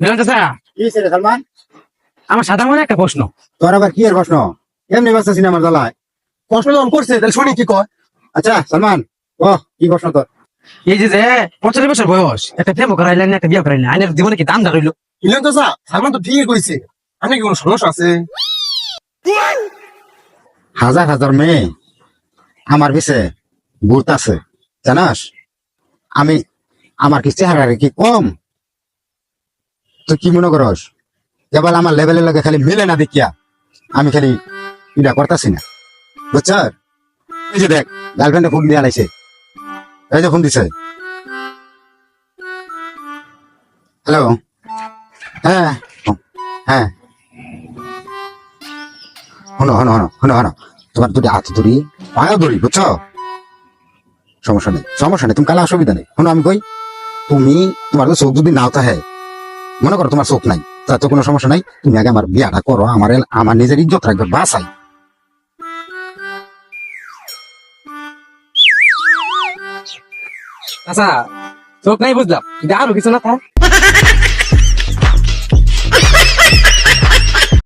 সালমান? আমার সাদা মনে একটা প্রশ্ন। তোর আবার কি এর প্রশ্ন? এমনি ব্যস্ত সিনেমার জ্বালায়? প্রশ্ন যখন করছে তাহলে শুনি কি কয়। আচ্ছা সালমান ও কি প্রশ্ন তোর? এই যে যে বছর বয়স একটা প্রেম করাইলেন একটা বিয়ে করাইলেন আইনের জীবনে কি দাম রইল ইলেন তো সালমান তো ঠিকই কইছে। আপনি কি কোনো সমস্যা আছে? হাজার হাজার মেয়ে আমার পিছে ঘুরতাছে জানাস? আমি আমার কি চেহারা কি কম? তুই কি মনে করস? কেবল আমার লেভেলের লগে খালি মিলে না দেখিয়া আমি খালি এটা করতেছি না। বুঝছ? এই যে দেখ গার্লফ্রেন্ডে ফোন দিয়ে আনাইছে এই যে ফোন দিছে। হ্যালো হ্যাঁ হ্যাঁ হনো হনো হনো হনো হনো তোমার দুটি হাত ধরি, পায়ে ধরি, বুঝছ? সমস্যা নেই সমস্যা নেই। তুমি কালে অসুবিধা নেই। শোনো, আমি কই? তুমি তোমার তো চোখ যদি নাও তাহে মনে করো তোমার চোখ নাই তা তো কোনো সমস্যা নাই। তুমি আগে আমার বিয়াটা করো, আমার আমার নিজের ইজ্জত রাখবে বাসাই আচ্ছা চোখ নাই বুঝলাম আরও কিছু না